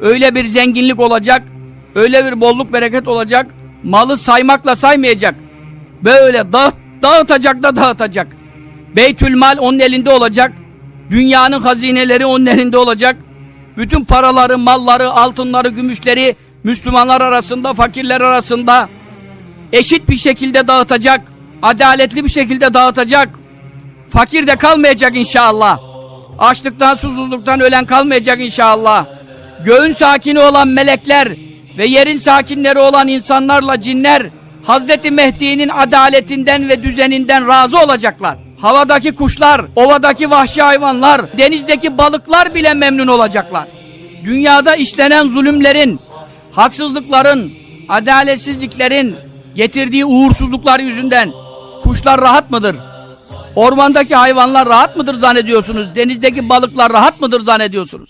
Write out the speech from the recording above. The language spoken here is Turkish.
öyle bir zenginlik olacak, öyle bir bolluk bereket olacak, malı saymakla saymayacak. Böyle dağıt, dağıtacak da dağıtacak. Beytülmal onun elinde olacak. Dünyanın hazineleri onun elinde olacak. Bütün paraları, malları, altınları, gümüşleri Müslümanlar arasında, fakirler arasında eşit bir şekilde dağıtacak. Adaletli bir şekilde dağıtacak. Fakir de kalmayacak inşallah. Açlıktan, susuzluktan ölen kalmayacak inşallah. Göğün sakini olan melekler ve yerin sakinleri olan insanlarla cinler Hazreti Mehdi'nin adaletinden ve düzeninden razı olacaklar. Havadaki kuşlar, ovadaki vahşi hayvanlar, denizdeki balıklar bile memnun olacaklar. Dünyada işlenen zulümlerin, haksızlıkların, adaletsizliklerin getirdiği uğursuzluklar yüzünden kuşlar rahat mıdır? Ormandaki hayvanlar rahat mıdır zannediyorsunuz? Denizdeki balıklar rahat mıdır zannediyorsunuz?